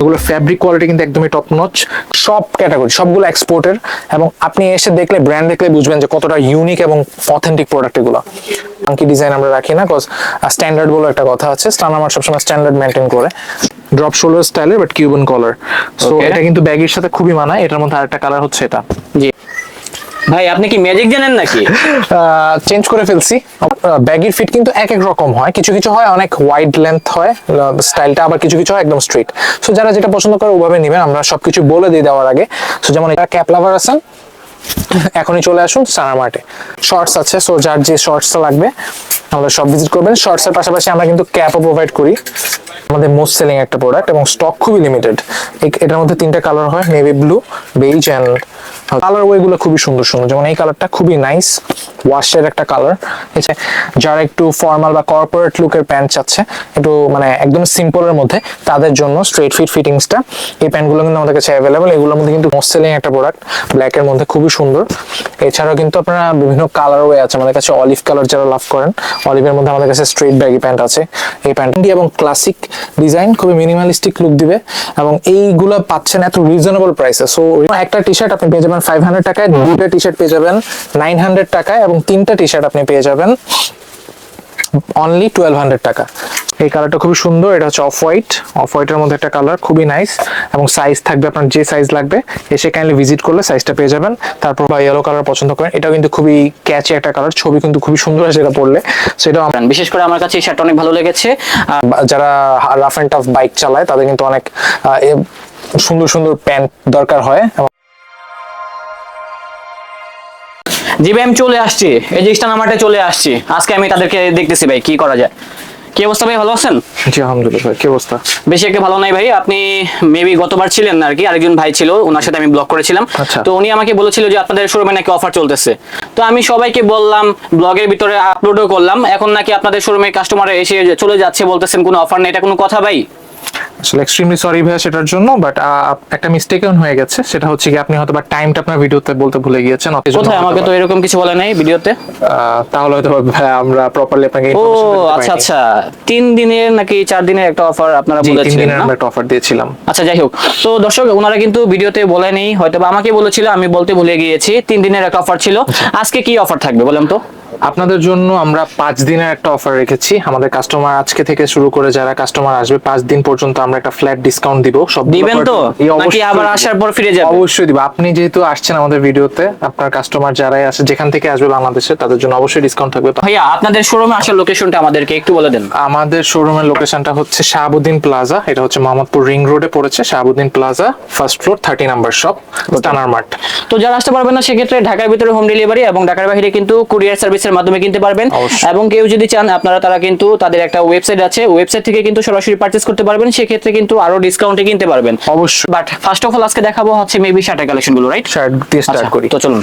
এগুলো fabric quality কিন্তু একদমই টপ নচ সব ক্যাটাগরি সবগুলো এক্সপোর্টের এবং আপনি এসে দেখলে ব্র্যান্ড দেখলে বুঝবেন যে কতটা ইউনিক এবং অথেন্টিক প্রোডাক্ট এগুলো। আঙ্কি ডিজাইন আমরা রাখি না কজ স্ট্যান্ডার্ড বলে একটা কথা আছে। স্টান আমার সবসময় স্ট্যান্ডার্ড মেনটেন করে। ড্রপ শোল্ডার স্টাইলের বাট কিউবন কলার সো এটা কিন্তু ব্যাগের সাথে খুবই মানায়। এটার মধ্যে আরেকটা কালার হচ্ছে এটা। জি। ভাই, আপনি কি ম্যাজিক জানেন নাকি? চেঞ্জ করে ফেলছি। ব্যাগের ফিট কিন্তু এক এক রকম হয়। কিছু কিছু হয়, অনেক ওয়াইড লেন্থ হয় স্টাইলটা আবার কিছু কিছু হয় একদম স্ট্রেট সো যারা যেটা পছন্দ করে ওভাবে নেবেন, আমরা সবকিছু বলে দিয়ে দেওয়ার আগে। সো যেমন এটা ক্যাপ লাভার আছেন, এখনই চলে আসুন সানার মার্টে শর্টস আছে সো যার যে শর্টসটা লাগবে, আমাদের সব ভিজিট করবেন। শর্টসের পাশাপাশি আমরা কিন্তু ক্যাপও প্রোভাইড করি। আমাদের মোস্ট সেলিং একটা প্রোডাক্ট এবং স্টক খুবই লিমিটেড এটার মধ্যে তিনটা কালার হয় navy blue beige and colour ওয়েগুলো খুবই সুন্দর সুন্দর। যেমন এই কালারটা খুবই নাইস ওয়াশের একটা কালার যারা একটু ফর্মাল বা কর্পোরেট লুকের প্যান্ট চাচ্ছে, একটু মানে একদম সিম্পলের মধ্যে, তাদের জন্য স্ট্রেট ফিট ফিটিংসটা এই প্যান্টগুলো কিন্তু আমাদের কাছে এগুলোর মধ্যে কিন্তু একটা প্রোডাক্ট ব্ল্যাকের মধ্যে খুবই সুন্দর। এছাড়াও কিন্তু আপনারা বিভিন্ন কালার ওয়ে আছে, আমাদের কাছে অলিভ কালার যারা লাভ করেন অলিভের মধ্যে আমাদের কাছে স্ট্রেট ব্যাগি প্যান্ট আছে। এই প্যান্টটি এবং ক্লাসিক ডিজাইন খুবই মিনিমালিস্টিক লুক দিবে। এবং এইগুলো পাচ্ছেন এত রিজনেবল প্রাইসে সো একটা টি শার্ট আপনি পেয়ে যাবেন ফাইভ হান্ড্রেড টাকায় দুটা টি শার্ট পেয়ে যাবেন নাইন হান্ড্রেড টাকায় এবং তিনটা টি শার্ট আপনি পেয়ে যাবেন অনলি টুয়েলভ হান্ড্রেড টাকা। এই কালারটা খুবই সুন্দর এটা হচ্ছে অফ হোয়াইট অফ হোয়াইটের মধ্যে একটা কালার খুবই নাইস এবং সাইজ থাকবে আপনার যে সাইজ লাগবে এসে কাইন্ডলি ভিজিট করলে সাইজটা পেয়ে যাবেন। তারপর বা ইয়েলো কালার পছন্দ করেন এটাও কিন্তু খুবই ক্যাচি একটা কালার ছবি কিন্তু খুবই সুন্দর আছে এটা পড়লে সেটাও বিশেষ করে আমার কাছে এই শার্টটা অনেক ভালো লেগেছে। যারা রাফ অ্যান্ড টাফ বাইক চালায় তাদের কিন্তু অনেক সুন্দর সুন্দর প্যান্ট দরকার হয়। জি ভাই আমি চলে আসছি এই যে ইস্টার্ন আমারটা চলে আসছি। আজকে আমি তাদেরকে দেখতেছি ভাই কি করা যায়। কি অবস্থা ভাই ভালো আছেন? জি আলহামদুলিল্লাহ ভাই, কি অবস্থা? বেশি একটা ভালো নাই ভাই আপনি মেবি গতবার ছিলেন না আর কি আরেকজন ভাই ছিল ওনার সাথে আমি ব্লগ করেছিলাম। আচ্ছা। তো উনি আমাকে বলেছিল যে আপনাদের শোরুমে নাকি অফার চলতেছে। তো আমি সবাইকে বললাম ব্লগের ভিতরে আপলোডও করলাম এখন নাকি আপনাদের শোরুমে কাস্টমার এসে চলে যাচ্ছে বলতেছেন কোনো অফার নেই এটা কোনো কথা ভাই? আসলে এক্সট্রিমলি সরি ভাইয়া সেটার জন্য বাট একটা মিস্টেক হয়ে গেছে। সেটা হচ্ছে কি আপনি হয়তো বা টাইমটা আপনার ভিডিওতে বলতে ভুলে গিয়েছেন কোথায়? আমাকে তো এরকম কিছু বলে নাই ভিডিওতে তাহলে হয়তো আমরা প্রপারলি আপনাকে ও আচ্ছা আচ্ছা। তিন দিনের নাকি চার দিনের একটা অফার আপনারা জি তিন বলেছিলেন দিনের আমরা একটা অফার দিয়েছিলাম। আচ্ছা যাই হোক। তো দর্শক ওনারা কিন্তু ভিডিওতে নেই হয়তো বা আমাকে বলেছিল আমি বলতে ভুলে গিয়েছি। তিন দিনের একটা অফার ছিল। আজকে কি অফার থাকবে বলেন তো? আপনাদের জন্য আমরা পাঁচ দিনের একটা অফার রেখেছি। আমাদের কাস্টমার আজকে থেকে শুরু করে যারা কাস্টমার আসবে পাঁচ দিন পর্যন্ত আমরা একটা ফ্ল্যাট ডিসকাউন্ট দিব। সব দিবেন তো? নাকি আবার আসার পর ফিরে যাবে? অবশ্যই দিব। আপনি যেহেতু আসছেন আমাদের ভিডিওতে আপনার কাস্টমার যারাই আসে যেখান থেকে আসবে বাংলাদেশে তাদের জন্য অবশ্যই ডিসকাউন্ট থাকবে। ভাইয়া আপনাদের শোরুমে আসার লোকেশনটা আমাদেরকে একটু বলে দেন। আমাদের শোরুমের লোকেশনটা হচ্ছে শাহাবুদ্দিন প্লাজা এটা হচ্ছে মোহাম্মদপুর রিং রোডে পড়েছে Shahabuddin plaza first floor thirty number shop টানার মার্ট তো যারা আসতে পারবেন না সেক্ষেত্রে ঢাকার ভিতরে হোম ডেলিভারি এবং ঢাকার বাইরে কিন্তু কুরিয়ার সার্ভিসের মাধ্যমে কিনতে পারবেন। এবং কেউ যদি চান আপনারা তারা কিন্তু তাদের একটা ওয়েবসাইট আছে ওয়েবসাইট থেকে কিন্তু সরাসরি পারচেজ করতে পারবেন। সেক্ষেত্রে কিন্তু আরও ডিসকাউন্টে কিনতে পারবেন। অবশ্যই। বাট ফার্স্ট অফ অল আজকে দেখাবো হচ্ছে মেবি শার্টের কালেকশনগুলো রাইট শার্ট দিয়ে স্টার্ট করি। তো চলুন।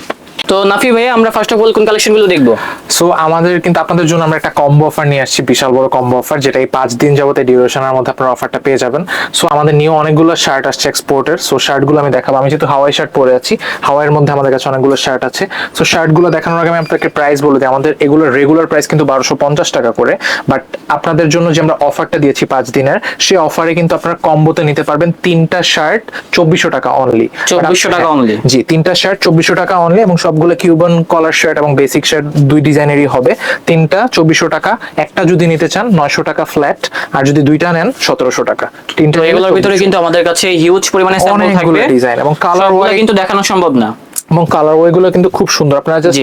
তো নাফি ভাই আমরা ফার্স্ট অফ অল কোন কালেকশনগুলো দেখব? সো আমাদের কিন্তু আপনাদের জন্য আমরা একটা কম্বো অফার নিয়ে আসছি বিশাল বড় কম্বো অফার যেটা এই পাঁচ দিন যাবতে ডিউরেশনের মধ্যে আপনারা অফারটা পেয়ে যাবেন। সো আমাদের নিউ অনেকগুলো শার্ট আসছে এক্সপোর্টের সো শার্টগুলো আমি দেখাবো। আমি যেহেতু হাওয়াই শার্ট পরে আছি হাওয়াইয়ের মধ্যে আমাদের কাছে অনেকগুলো শার্ট আছে। সো শার্টগুলো দেখানোর আগে আমি আপনাকে প্রাইস বলে দিই। আমাদের এগুলোর রেগুলার প্রাইস কিন্তু বারোশো পঞ্চাশ টাকা করে বাট আপনাদের জন্য যে আমরা অফারটা দিয়েছি পাঁচ দিনের সেই অফারে কিন্তু আপনারা কম্বোতে নিতে পারবেন তিনটা শার্ট চব্বিশশো টাকা অনলি 2400 টাকা only? জি তিনটা শার্ট চব্বিশশো টাকা অনলি এবং সবগুলো কিউবান কলার শার্ট এবং বেসিক শার্ট দুই ডিজাইনেরই হবে। তিনটা চব্বিশশো টাকা একটা যদি নিতে চান নয়শো টাকা ফ্ল্যাট আর যদি দুইটা নেন সতেরোশো টাকা। তিনটা এগুলোর ভিতরে কিন্তু আমাদের কাছে হিউজ পরিমাণে স্যাম্পল অনেকগুলো থাকবে। ডিজাইন এবং কালার কিন্তু দেখানো সম্ভব না। এবং কালার ওয়েগুলো কিন্তু খুব সুন্দর। আপনারা জাস্ট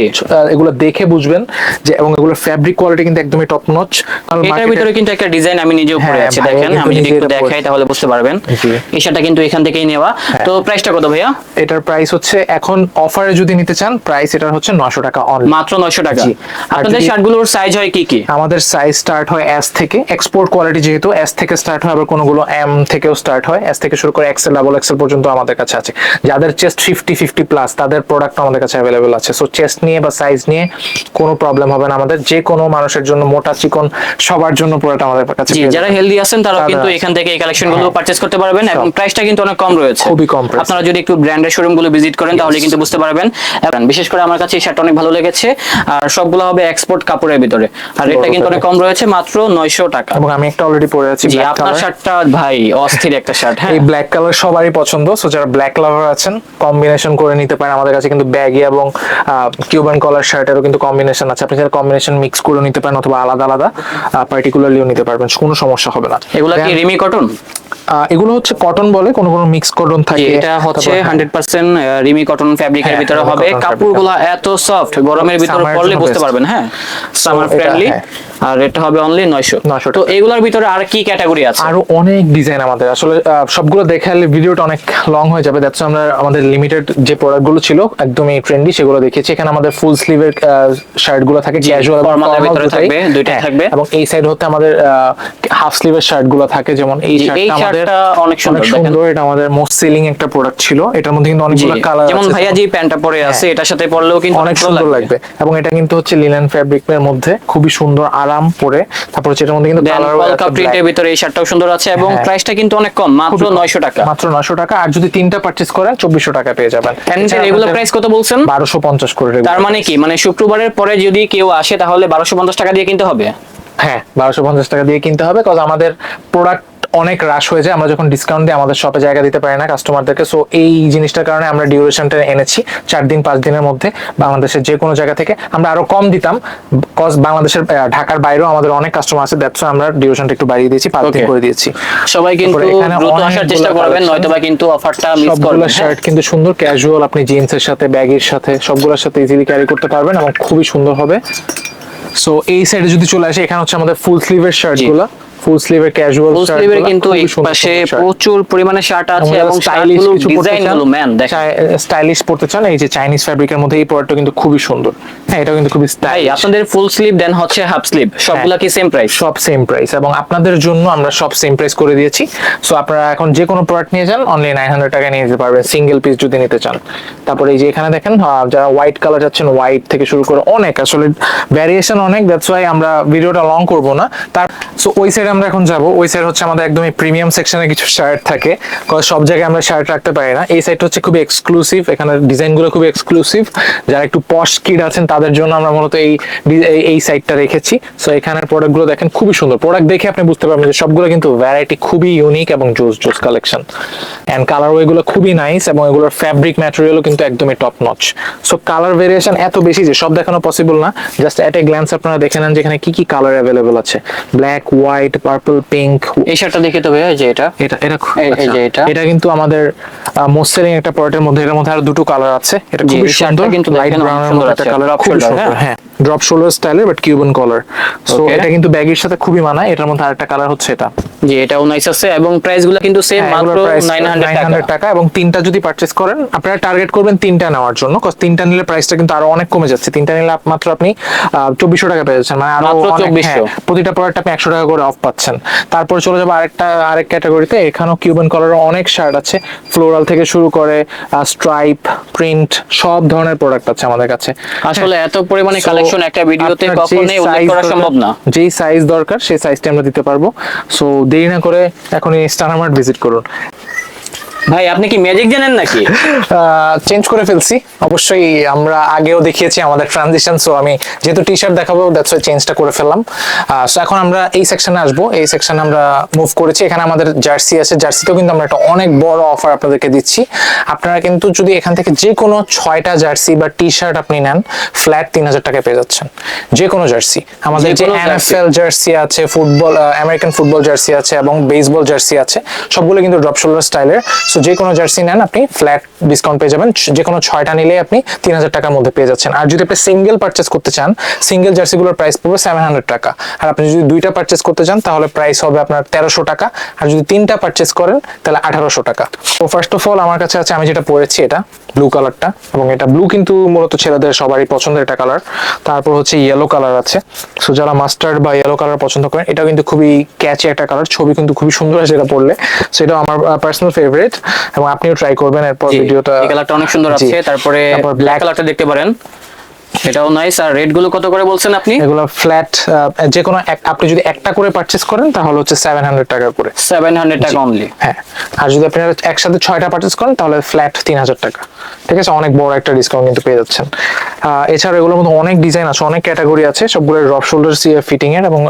এগুলো দেখে বুঝবেন যে এবং এগুলোর ফ্যাব্রিক কোয়ালিটি কিন্তু একদমই টপ নচ কারণ এটার ভিতরে কিন্তু একটা ডিজাইন আমি নিজেও পরে হ্যাঁ, আছি দেখেন আমি যদি একটু দেখাই তাহলে বুঝতে পারবেন। এই শার্টটা কিন্তু এখান থেকেই নেওয়া। তো প্রাইসটা কত ভাইয়া? এটার প্রাইস হচ্ছে এখন অফারে যদি নিতে চান প্রাইস এটার হচ্ছে নশো টাকা অনলি মাত্র 900 টাকা। আপনাদের শার্টগুলোর সাইজ হয় কি কি? আমাদের সাইজ স্টার্ট হয় এস থেকে। এক্সপোর্ট কোয়ালিটি যেহেতু এস থেকে স্টার্ট হয় আবার কোনোগুলো এম থেকেও স্টার্ট হয়। এস থেকে শুরু করে এক্সেল ডাবল এক্সেল পর্যন্ত আমাদের কাছে আছে। যাদের চেস্ট ফিফটি ফিফটি প্লাস তাদের প্রোডাক্ট আমাদের কাছে অ্যাভেলেবেল আছে। সো চেস্ট নিয়ে বা সাইজ নিয়ে কোনো প্রবলেম হবে না আমাদের। যে কোনো মানুষের জন্য মোটা চিকন সবার জন্য প্রোডাক্ট আমাদের কাছে যারা হেলদি আছেন তারা কিন্তু এখান থেকে এই কালেকশনগুলো পারচেজ করতে পারবেন এবং প্রাইসটা কিন্তু অনেক কম রয়েছে। খুবই কম। আপনারা যদি একটু ব্র্যান্ডের শোরুমগুলো ভিজিট করেন তাহলে কিন্তু বুঝতে পারবেন। বিশেষ করে আমার কাছে এই শার্টটা অনেক ভালো লেগেছে। আর সবগুলো হবে এক্সপোর্ট কাপড়ের ভিতরে। আর রেটটা কিন্তু অনেক কম রয়েছে মাত্র নয়শো টাকা। এবং আমি একটা অলরেডি পরে আছি আপনার শার্টটা ভাই অস্থির একটা শার্ট হ্যাঁ। এই ব্ল্যাক কালার সবারই পছন্দ। সো যারা ব্ল্যাক লাভার আছেন কম্বিনেশন করে নিতে পারেন আমাদের কাছে কিন্তু ব্যাগি এবং কিউবান কলার শার্টেরও কিন্তু কম্বিনেশন আছে। আপনি যারা কম্বিনেশন মিক্স করে নিতে পারেন অথবা আলাদা আলাদা পার্টিকুলারলিও নিতে পারবেন। কোনো সমস্যা হবে না। এগুলো কি রিমি কটন এগুলো হচ্ছে কটন বলে কোনো কোনো মিক্স কটন থাকে। এটা হচ্ছে তারপর- হান্ড্রেড পার্সেন্ট রিমি কটন ফ্যাব্রিকের হ্যাঁ, ভিতরে হবে। কাপড়গুলো এত সফট গরমের ভিতরে পরলে বুঝতে পারবেন হ্যাঁ? সামার ফ্রেন্ডলি হ্যাঁ। আর এটা হবে অনলি নয়শো। 900 তো এগুলোর ভিতরে আর কি ক্যাটাগরি আছে? আরও অনেক ডিজাইন আমাদের। আসলে সবগুলো দেখালে ভিডিওটা অনেক লং হয়ে যাবে। দ্যাটস আমরা আমাদের লিমিটেড যে প্রোডাক্টগুলো ছিল একদমই ট্রেন্ডি সেগুলো দেখিয়েছি। এখানে আমাদের ফুল স্লিভের শার্টগুলো থাকে ক্যাজুয়াল এর ভিতরে থাকবে, দুইটাই থাকবে। এবং এই সাইড হতে আমাদের হাফ স্লিভের শার্টগুলো থাকে যেমন এই এই শার্টটা আমাদের শার্টটা অনেক সুন্দর, সুন্দর এটা আমাদের মোস্ট সেলিং একটা প্রোডাক্ট ছিল। এটার মধ্যে কিন্তু অনেকগুলো কালার যেমন ভাইয়া যে প্যান্টটা পরে আছে এটার সাথে পরলেও কিন্তু অনেক সুন্দর লাগবে। এবং এটা কিন্তু হচ্ছে লিনেন ফ্যাব্রিকের মধ্যে খুবই সুন্দর আরাম পরে। তারপর হচ্ছে এটার মধ্যে কিন্তু কালার প্রিন্টের ভিতরে এই শার্টটাও সুন্দর আছে এবং হ্যাঁ। প্রাইসটা কিন্তু অনেক কম মাত্র নয়শো টাকা। মাত্র নশো টাকা। আর যদি তিনটা পারচেজ করেন চব্বিশশো টাকা পেয়ে যাবেন। এগুলো প্রাইস কত বলছেন? বারোশো পঞ্চাশ করে তার মানে কি? মানে শুক্রবারের পরে যদি কেউ আসে তাহলে বারোশো পঞ্চাশ টাকা দিয়ে কিনতে হবে? হ্যাঁ বারোশো পঞ্চাশ টাকা দিয়ে কিনতে হবে কারণ আমাদের প্রোডাক্ট অনেক রাশ হয়ে যায়। আমরা যখন ডিসকাউন্ট দিই আমাদের শপে জায়গা দিতে পারি না কাস্টমারদেরকে সো এই জিনিসটার কারণে আমরা ডিউরেশনটা এনেছি চার দিন পাঁচ দিনের মধ্যে বাংলাদেশের যে কোনো জায়গা থেকে। আমরা আরও কম দিতাম কজ বাংলাদেশের ঢাকার বাইরেও আমাদের অনেক কাস্টমার আছে দ্যাটস আমরা ডিউরেশনটা একটু বাড়িয়ে দিয়েছি পাঁচ দিন করে দিয়েছি। সবাই কিন্তু দ্রুত আসার চেষ্টা করবেন নয়তো বা কিন্তু অফারটা মিস করবেন হ্যাঁ? শার্ট কিন্তু সুন্দর ক্যাজুয়াল আপনি জিন্সের সাথে ব্যাগের সাথে সবগুলোর সাথে ইজিলি ক্যারি করতে পারবেন এবং খুবই সুন্দর হবে। সো এই সাইডে যদি চলে আসে এখানে হচ্ছে আমাদের ফুল স্লিভের শার্টগুলো। ফুল স্লিভের ক্যাজুয়াল ফুল স্লিভের কিন্তু এই পাশে প্রচুর পরিমাণে শার্ট আছে এবং স্টাইলিশ কিছু ম্যান দেখেন স্টাইলিশ পড়তে চান এই যে চাইনিজ ফ্যাব্রিকের মধ্যে এই প্রোডাক্টটা কিন্তু খুবই সুন্দর। হ্যাঁ এটা কিন্তু খুবই ভাই স্টাইলিশ আপনাদের ফুল স্লিভ দেন হচ্ছে হাফ স্লিভ সবগুলা কি সেম প্রাইস সব সেম প্রাইস এবং আপনাদের জন্য আমরা সব সেম প্রাইস করে দিয়েছি। সো আপনারা এখন যে কোনো প্রোডাক্ট নিয়ে যান অনলি নাইন হান্ড্রেড টাকা নিয়ে যেতে পারবেন সিঙ্গেল পিস যদি নিতে চান। তারপরে এই যে এখানে দেখেন যারা হোয়াইট কালার যাচ্ছেন হোয়াইট থেকে শুরু করে অনেক আসলে ভ্যারিয়েশন অনেক দ্যাটস ওয়াই আমরা ভিডিওটা লং করব না। তার সো ওই সাইডে আমরা এখন যাব। ওই সাইড হচ্ছে আমাদের একদমই প্রিমিয়াম সেকশনে কিছু শার্ট থাকে। সব জায়গায় আমরা শার্ট রাখতে পারি না। এই সাইডটা হচ্ছে খুবই এক্সক্লুসিভ এখানে ডিজাইনগুলো খুবই এক্সক্লুসিভ যারা একটু পশ কিড আছেন, তাদের জন্য আমরা মূলত এই, এই- সাইডটা রেখেছি। সো এখানের প্রোডাক্টগুলো দেখেন, খুবই সুন্দর। প্রোডাক্ট দেখে আপনি বুঝতে পারবেন যে সবগুলো কিন্তু ভ্যারাইটি খুবই ইউনিক এবং জোস জোস কালেকশন অ্যান্ড কালার ওয়েগুলো খুবই নাইস এবং এগুলোর ফ্যাব্রিক ম্যাটেরিয়ালও কিন্তু একদমই top notch so colour variation এত বেশি যে সব দেখানো পসিবল না। জাস্ট এট এ গ্ল্যান্স আপনারা দেখে নেন যেখানে কি কি কালার অ্যাভেলেবল আছে। ব্ল্যাক হোয়াইট পার্পল পিঙ্ক এই শার্টটা দেখে তো ভাইয়া যে এটা। এটা এটা এই- আচ্ছা, যে এটা। এটা কিন্তু আমাদের মোস্ট সেলিং একটা প্রোডাক্টের মধ্যে এর মধ্যে আরও দুটো কালার আছে। এটা খুব খুবই সুন্দর কিন্তু লাইট ব্রাউন এর সুন্দর মধ্যে একটা আছে, কালার অপশন খুবই হ্যাঁ? হ্যাঁ ড্রপ শোল্ডার স্টাইলের বাট কিউবান কলার সো এটা কিন্তু ব্যাগের সাথে খুবই মানায় এটার মধ্যে আরেকটা কালার হচ্ছে এটা। জি এটাও নাইস আছে এবং প্রাইসগুলো কিন্তু সেম হ্যাঁ, মাত্র 900 টাকা। এবং তিনটা যদি পারচেজ করেন আপনারা টার্গেট করবেন তিনটা নেওয়ার জন্য কজ তিনটা নিলে প্রাইসটা কিন্তু আরও অনেক কমে যাচ্ছে। তিনটা নিলে মাত্র আপনি চব্বিশশো টাকা পেয়ে যাচ্ছেন। মানে আরও 2400 হ্যাঁ, প্রতিটা প্রোডাক্ট আপনি একশো টাকা করে অফ পাচ্ছেন। তারপর চলে যাব আরেকটা আরেক ক্যাটাগরিতে এখানেও কিউবান কলারের অনেক শার্ট আছে। ফ্লোরাল থেকে শুরু করে স্ট্রাইপ প্রিন্ট সব ধরনের প্রোডাক্ট আছে আমাদের কাছে। আসলে এত পরিমাণে So, কালেকশন একটা ভিডিওতে কখনোই উল্লেখ করা সম্ভব না। যেই সাইজ দরকার সেই সাইজটা আমরা দিতে পারব। সো দেরি না করে এখনই স্টার স্টারমার্ট ভিজিট করুন। ভাই আপনি কি ম্যাজিক জানেন নাকি? চেঞ্জ করে ফেলছি। অবশ্যই আমরা আগেও দেখিয়েছি আমাদের ট্রানজিশন সো আমি যেহেতু টি শার্ট দেখাবো দ্যাটস ওয়াই চেঞ্জটা করে ফেললাম। সো এখন আমরা এই সেকশনে আসব। এই সেকশনে আমরা মুভ করেছি। এখানে আমাদের জার্সি আছে। জার্সিতেও কিন্তু আমরা একটা অনেক বড় অফার আপনাদেরকে দিচ্ছি। আপনারা কিন্তু যদি এখান থেকে যে কোনো ছয়টা জার্সি বা টি শার্ট আপনি নেন ফ্ল্যাট তিন হাজার টাকায় পেয়ে যাচ্ছেন। যে কোনো জার্সি আমাদের যে? এনএফএল জার্সি আছে ফুটবল আমেরিকান ফুটবল জার্সি আছে এবং বেসবল জার্সি আছে সবগুলো কিন্তু ড্রপ শোল্ডার স্টাইলের সো যে কোনো জার্সি নেন আপনি ফ্ল্যাট ডিসকাউন্ট পেয়ে যাবেন। যে কোনো ছয়টা নিলে আপনি তিন হাজার টাকার মধ্যে পেয়ে যাচ্ছেন। আর যদি আপনি সিঙ্গেল পারচেস করতে চান সিঙ্গেল জার্সিগুলোর প্রাইস পড়বে সেভেন হান্ড্রেড টাকা। আর আপনি যদি দুইটা পারচেস করতে চান, তাহলে প্রাইস হবে আপনার তেরোশো টাকা। আর যদি তিনটা পারচেস করেন, তাহলে আঠারোশো টাকা। তো ফার্স্ট অফ অল আমার কাছে আছে, আমি যেটা পড়েছি এটা। ব্লু কালারটা এবং এটা ব্লু কিন্তু মূলত ছেলেদের সবারই পছন্দের একটা কালার তারপর হচ্ছে ইয়েলো কালার আছে। সো যারা মাস্টার্ড বা ইয়েলো কালার পছন্দ করেন এটাও কিন্তু খুবই ক্যাচি একটা কালার ছবি কিন্তু খুবই সুন্দর আছে এটা পড়লে। সো এটাও আমার পার্সোনাল ফেভারিট এবং আপনিও ট্রাই করবেন। এরপর ভিডিওটা এই কালারটা অনেক সুন্দর আছে। তারপরে ব্ল্যাক কালারটা দেখতে পারেন। এটাও নাইস আর রেটগুলো কত করে বলছেন আপনি? এগুলো ফ্ল্যাট যে কোনো আপনি যদি একটা করে পারচেস করেন তাহলে হচ্ছে সেভেন হান্ড্রেড টাকা করে। সেভেন হান্ড্রেড টাকা অনলি হ্যাঁ। আর যদি আপনি একসাথে ছয়টা পারচেস করেন তাহলে ফ্ল্যাট তিন হাজার টাকা। ঠিক আছে? অনেক বড় একটা ডিসকাউন্ট কিন্তু পেয়ে যাচ্ছেন। এছাড়া এগুলোর মধ্যে অনেক ডিজাইন আছে অনেক ক্যাটাগরি আছে। সবগুলো রফ শোল্ডার ফিটিং এর এবং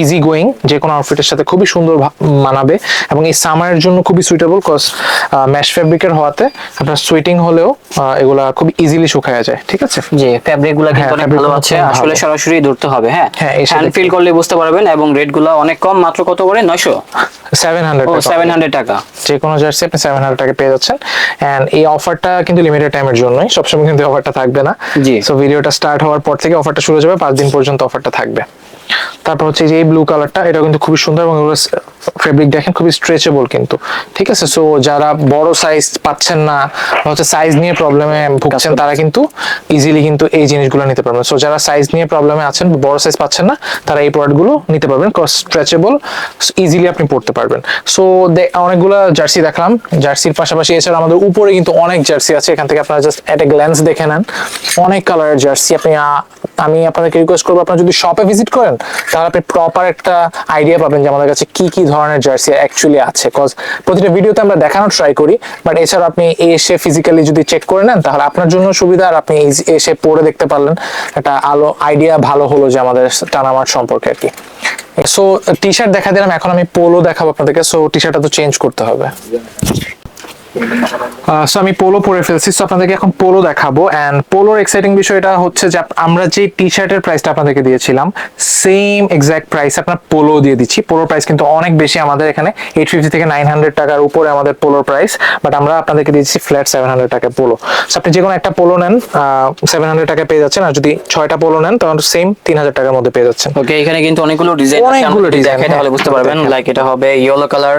ইজি গোয়িং যে কোনো আউটফিটের সাথে খুবই সুন্দর মানাবে এবং এই সামারের জন্য খুবই সুইটেবল কজ ম্যাশ ফেব্রিকের হওয়াতে আপনার সুইটিং হলেও এগুলা খুব ইজিলি শুকায়া যায় ঠিক আছে? জি ফ্যাব্রিকগুলো কিন্তু হ্যাঁ, অনেক ভালো আছে আসলে সরাসরি ধরতে হবে হ্যাঁ? হ্যাঁ, হ্যান্ড ফিল করলে বুঝতে পারবেন এবং রেটগুলো অনেক কম মাত্র কত করে? নয়শো? সেভেন হান্ড্রেড ও সেভেন হান্ড্রেড টাকা। যে কোনো জার্সি আপনি সেভেন হান্ড্রেড টাকা পেয়ে যাচ্ছেন। এন্ড এই অফারটা কিন্তু লিমিটেড টাইমের জন্যই সবসময় কিন্তু অফারটা থাকবে না। জি। সো ভিডিওটা স্টার্ট হওয়ার পর থেকে অফারটা শুরু হয়ে যাবে পাঁচ দিন পর্যন্ত অফারটা থাকবে। তারপর হচ্ছে যে এই ব্লু কালারটা এটা কিন্তু খুবই সুন্দর এবং ফেব্রিক দেখেন খুবই স্ট্রেচেবল কিন্তু। ঠিক আছে? সো যারা বড় সাইজ পাচ্ছেন না হচ্ছে সাইজ নিয়ে প্রবলেমে ভুগছেন, তারা কিন্তু ইজিলি কিন্তু এই জিনিসগুলো নিতে পারবেন। সো যারা সাইজ নিয়ে প্রবলেমে আছেন বড় সাইজ পাচ্ছেন না, তারা এই প্রোডাক্টগুলো নিতে পারবেন। স্ট্রেচেবল ইজিলি আপনি পড়তে পারবেন। সো অনেকগুলো জার্সি দেখলাম। জার্সির পাশাপাশি এছাড়া আমাদের উপরে কিন্তু অনেক জার্সি আছে। এখান থেকে আপনারা জাস্ট এট এ গ্ল্যান্স দেখে নেন। অনেক কালারের জার্সি আপনি আমি আপনাদেরকে রিকোয়েস্ট করব, আপনারা যদি শপে ভিজিট করেন, তাহলে আপনি প্রপার একটা আইডিয়া পাবেন যে আমাদের কাছে কি কি ধরনের জার্সি অ্যাকচুয়ালি আছে। কজ প্রতিটা ভিডিওতে আমরা দেখানোর ট্রাই করি বাট এছাড়া আপনি এসে ফিজিক্যালি যদি চেক করে নেন, তাহলে আপনার জন্য সুবিধা, আর আপনি এসে পড়ে দেখতে পারলেন। একটা আলো আইডিয়া ভালো হলো যে আমাদের টানামার সম্পর্কে আর কি। সো টি শার্ট দেখা দিলাম, এখন আমি পোলো দেখাবো আপনাদেরকে। সো টি শার্টটা তো চেঞ্জ করতে হবে। সো আমি পোলো পরে ফেলছি সো আপনাদেরকে এখন পোলো দেখাবো অ্যান্ড পোলোর এক্সাইটিং বিষয়টা হচ্ছে যে আমরা যে টি শার্টের প্রাইসটা আপনাদেরকে দিয়েছিলাম সেম এক্সাক্ট প্রাইস আপনার পোলো দিয়ে দিচ্ছি। পোলোর প্রাইস কিন্তু অনেক বেশি আমাদের এখানে এইট ফিফটি থেকে নাইন হান্ড্রেড টাকার উপরে আমাদের পোলোর প্রাইস বাট আমরা আপনাদেরকে দিচ্ছি ফ্ল্যাট সেভেন হান্ড্রেড টাকা পোলো সো আপনি যে কোনো একটা পোলো নেন সেভেন হান্ড্রেড টাকা পেয়ে যাচ্ছেন আর যদি ছয়টা পোলো নেন তাহলে সেম তিন হাজার টাকার মধ্যে পেয়ে যাচ্ছেন। ওকে এখানে কিন্তু অনেকগুলো ডিজাইন অনেকগুলো ডিজাইন তাহলে হ্যাঁ। বুঝতে পারবেন লাইক এটা হবে ইয়েলো কালার।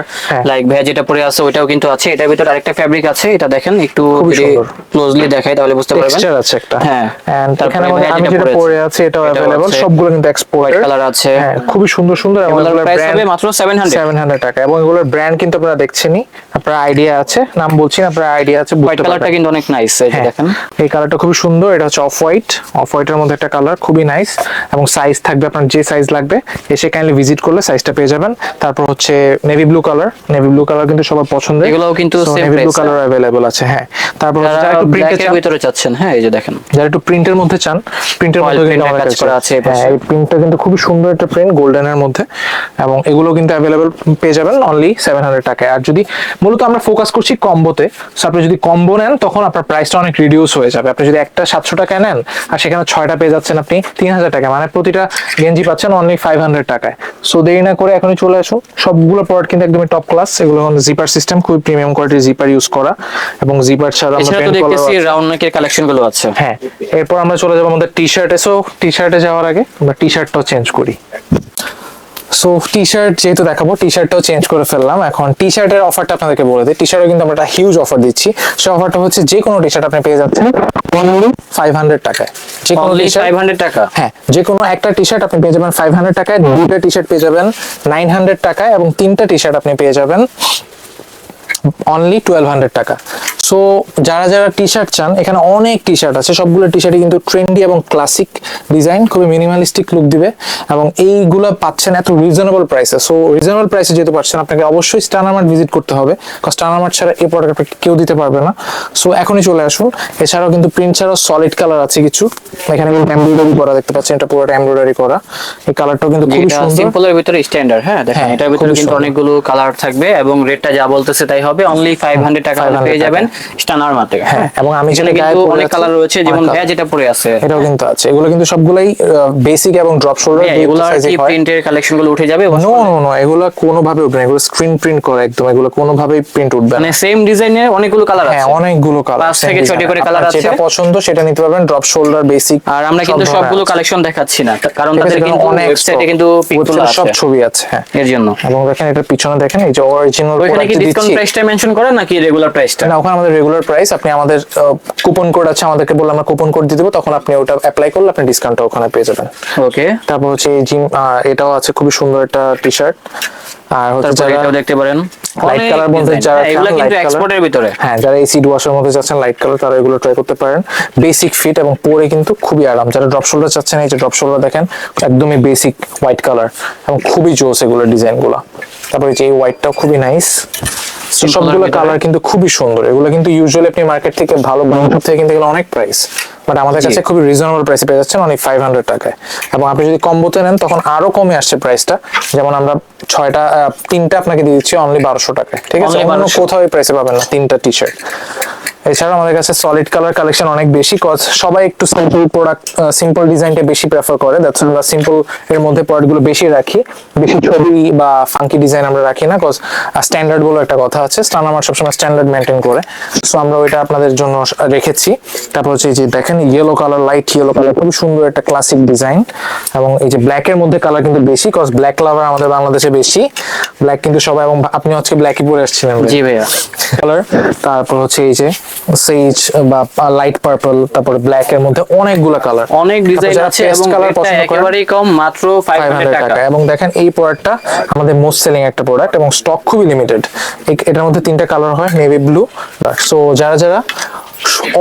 লাইক ভেজ যেটা পরে আছে ওইটাও কিন্তু আছে। এটার ভিতরে আরেকটা ফ্যাব্রিক আছে এটা দেখেন একটু ক্লোজলি দেখাই তাহলে বুঝতে পারবেন। টেক্সচার আছে একটা। হ্যাঁ। এন্ড এখানে ভাইয়া আমি যেটা পরে আছে, এটাও এটাও সবগুলো কিন্তু এক্সপোর্ট কালার আছে। হ্যাঁ খুবই সুন্দর সুন্দর এগুলোর প্রাইস হবে মাত্র 700 700 টাকা। এবং এগুলোর ব্র্যান্ড কিন্তু আপনারা দেখছেনই আপনার আইডিয়া আছে নাম বলছি না আপনার আইডিয়া আছে হোয়াইট কালারটা কিন্তু অনেক নাইস এই হ্যাঁ, দেখেন। এই কালারটা খুবই সুন্দর এটা হচ্ছে অফ হোয়াইট অফ হোয়াইটের মধ্যে একটা কালার খুবই নাইস এবং সাইজ থাকবে আপনার যে সাইজ লাগবে এসে কাইন্ডলি ভিজিট করলে সাইজটা পেয়ে যাবেন। তারপর হচ্ছে navy blue colour navy blue colour কিন্তু সবার পছন্দের। এগুলোও কিন্তু same price, কালার অ্যাভেলেবল আছে হ্যাঁ। তারপর যারা একটু প্রিন্টে ব্ল্যাকের ভিতরে চাচ্ছেন হ্যাঁ এই যে দেখেন। যারা একটু প্রিন্টের মধ্যে চান প্রিন্টের মধ্যে কিন্তু আমাদের কাজ করা আছে হ্যাঁ। এই প্রিন্টটা কিন্তু খুবই সুন্দর একটা প্রিন্ট গোল্ডেনের মধ্যে। এবং এগুলো কিন্তু অ্যাভেলেবেল পেয়ে যাবেন অনলি সেভেন হান্ড্রেড টাকায়। আর যদি মূলত আমরা ফোকাস করছি কম্বোতে সো আপনি যদি কম্বো নেন তখন আপনার প্রাইসটা অনেক রিডিউস হয়ে যাবে। আপনি যদি একটা সাতশো টাকায় নেন আর সেখানে ছয়টা পেয়ে যাচ্ছেন আপনি তিন হাজার টাকা মানে প্রতিটা গেঞ্জি পাচ্ছেন অনলি ফাইভ হান্ড্রেড টাকায়। সো দেরি না করে এখনই চলে আসুন। সবগুলো প্রোডাক্ট কিন্তু একদমই টপ ক্লাস এগুলো জিপার সিস্টেম খুবই প্রিমিয়াম কোয়ালিটির জিপার ইউজ করা এবং জিপার ছাড়া আমরা পেন দেখতেছি রাউন্ড নেকের কালেকশনগুলো আছে। হ্যাঁ এরপর আমরা চলে যাব আমাদের টি শার্টে সো টি শার্টে যাওয়ার আগে আমরা টি শার্টটাও চেঞ্জ করি। সো টি শার্ট যেহেতু দেখাবো টি শার্টটাও চেঞ্জ করে ফেললাম। এখন টি শার্টের অফারটা আপনাদেরকে বলে দিই। টি শার্টে কিন্তু আমরা একটা হিউজ অফার দিচ্ছি। সে অফারটা হচ্ছে যে কোনো টি শার্ট আপনি পেয়ে যাচ্ছেন ফাইভ হান্ড্রেড টাকায়। যে কোনো অনলি শার্ট 500 টাকা? হ্যাঁ যে কোনো একটা টি শার্ট আপনি পেয়ে যাবেন ফাইভ হান্ড্রেড টাকায়। দুটা টি শার্ট পেয়ে যাবেন নাইন হান্ড্রেড টাকায় এবং তিনটা টি শার্ট আপনি পেয়ে যাবেন অনলি টুয়েলভ হান্ড্রেড টাকা। সো যারা যারা টি শার্ট চান এখানে অনেক টি শার্ট আছে। সবগুলো টি শার্টই কিন্তু ট্রেন্ডি এবং ক্লাসিক ডিজাইন খুবই মিনিমালিস্টিক লুক দিবে এবং এইগুলো পাচ্ছেন এত রিজনেবল প্রাইসে সো রিজনেবল প্রাইসে যেতে পারছেন আপনাকে অবশ্যই স্টানারমার্ট ভিজিট করতে হবে। কারণ স্টানারমার্ট ছাড়া এই প্রোডাক্ট আপনাকে কেউ দিতে পারবে না। সো এখনই চলে আসুন। এছাড়াও কিন্তু প্রিন্ট ছাড়াও সলিড কালার আছে কিছু। এখানে কিন্তু এমব্রয়ডারি করা দেখতে পাচ্ছেন এটা পুরোটা এমব্রয়ডারি করা। এই কালারটাও কিন্তু খুবই সুন্দর। সিম্পলের ভিতরে স্ট্যান্ডার্ড হ্যাঁ? দেখেন হ্যাঁ, এটার ভিতরে কিন্তু অনেকগুলো কালার থাকবে এবং রেটটা যা বলতেছে তাই হবে। অনলি 500 টাকা হলে 500 পেয়ে যাবেন। স্টানার মাত্র হ্যাঁ, এবং আমি যেটা গায়ে অনেক কালার রয়েছে যেমন colour। যেটা পরে আছে। এটাও কিন্তু আছে। এগুলো কিন্তু সবগুলাই বেসিক এবং ড্রপ শোল্ডার হ্যাঁ, এগুলো আর কি প্রিন্টের কালেকশনগুলো উঠে যাবে নো নো নো এগুলো কোনোভাবে উঠবে না। এগুলো স্ক্রিন প্রিন্ট করা একদম এগুলো কোনোভাবেই প্রিন্ট উঠবে মানে সেম ডিজাইনের অনেকগুলো কালার হ্যাঁ অনেকগুলো কালার পাঁচ থেকে ছয়টি করে colour আছে। যেটা পছন্দ সেটা নিতে পারবেন ড্রপ শোল্ডার বেসিক আর আমরা কিন্তু সবগুলো কালেকশন দেখাচ্ছি না কারণ তাদের কিন্তু অনেক ওয়েবসাইটে কিন্তু পিকগুলো সব ছবি আছে হ্যাঁ। এর জন্য। এবং দেখেন এটা পিছনে দেখেন এই যে অরিজিনাল ওইখানে কি ডিসকাউন্ট প্রাইসটা মেনশন করে নাকি রেগুলার প্রাইসটা না ওখানে আমাদের রেগুলার প্রাইস আপনি আমাদের কুপন কোড আছে আমাদেরকে বললে আমরা কুপন কোড দিয়ে দেবো তখন আপনি ওটা অ্যাপ্লাই করলে আপনি ডিসকাউন্টটা ওখানে পেয়ে যাবেন। ওকে তারপর হচ্ছে এই জিম এটাও আছে খুবই সুন্দর একটা টি শার্ট আর হচ্ছে যারা এটাও দেখতে পারেন। লাইট কালার মধ্যে যারা হ্যাঁ, এগুলো কিন্তু এক্সপোর্টের ভিতরে। হ্যাঁ যারা এই সিড ওয়াশের মধ্যে যাচ্ছেন লাইট কালার তারা এগুলো ট্রাই করতে পারেন। বেসিক ফিট এবং পরে কিন্তু খুবই আরাম। যারা ড্রপ শোল্ডার চাচ্ছেন এই যে ড্রপ শোল্ডার দেখেন একদমই বেসিক হোয়াইট কালার এবং খুবই জোস এগুলোর ডিজাইনগুলো। তারপরে এই যে এই হোয়াইটটাও খুবই নাইস সবগুলো কালার কিন্তু খুবই সুন্দর। এগুলো কিন্তু ইউজুয়ালি আপনি মার্কেট থেকে ভালো ব্র্যান্ড থেকে কিন্তু এগুলো অনেক প্রাইস বাট আমাদের কাছে খুবই রিজনেবল প্রাইসে পেয়ে যাচ্ছেন অনেক ফাইভ হান্ড্রেড টাকায়। এবং আপনি যদি কম্বোতে নেন তখন আরও কমে আসছে প্রাইসটা যেমন আমরা ছয়টা তিনটা আপনাকে দিয়ে দিচ্ছি অনলি বারোশো টাকায়। ঠিক আছে? অন্য কোথাও এই প্রাইসে পাবেন না তিনটা টি শার্ট এছাড়া আমাদের কাছে সলিড কালার কালেকশন অনেক বেশি কজ সবাই একটু সিম্পল প্রোডাক্ট সিম্পল ডিজাইনটা বেশি প্রেফার করে দ্যাটস আমরা সিম্পল এর মধ্যে প্রোডাক্টগুলো বেশি রাখি। বেশি ছবি বা ফাঙ্কি ডিজাইন আমরা রাখি না কজ স্ট্যান্ডার্ড বলে একটা কথা আছে স্টান আমার সবসময় স্ট্যান্ডার্ড মেনটেন করে। সো আমরা ওইটা আপনাদের জন্য রেখেছি। তারপর হচ্ছে এই যে দেখেন yellow colour light yellow colour খুব সুন্দর একটা ক্লাসিক ডিজাইন এবং এই যে ব্ল্যাক এর মধ্যে কালার কিন্তু বেশি কজ ব্ল্যাক লাভার আমাদের বাংলাদেশে বেশি। ব্ল্যাক কিন্তু সবাই এবং আপনি হচ্ছে ব্ল্যাকই পরে আসছিলেন জি ভাইয়া। কালার তারপর হচ্ছে এই যে সেজ বা লাইট পার্পল তারপরে ব্ল্যাক এর মধ্যে অনেকগুলো কালার অনেক ডিজাইন আছে এবং কালার পছন্দ করে একেবারেই কম মাত্র 500 টাকা। টাকা। এবং দেখেন এই প্রোডাক্টটা আমাদের মোস্ট সেলিং একটা প্রোডাক্ট এবং স্টক খুবই লিমিটেড এটার মধ্যে তিনটা কালার হয় নেভি ব্লু সো যারা যারা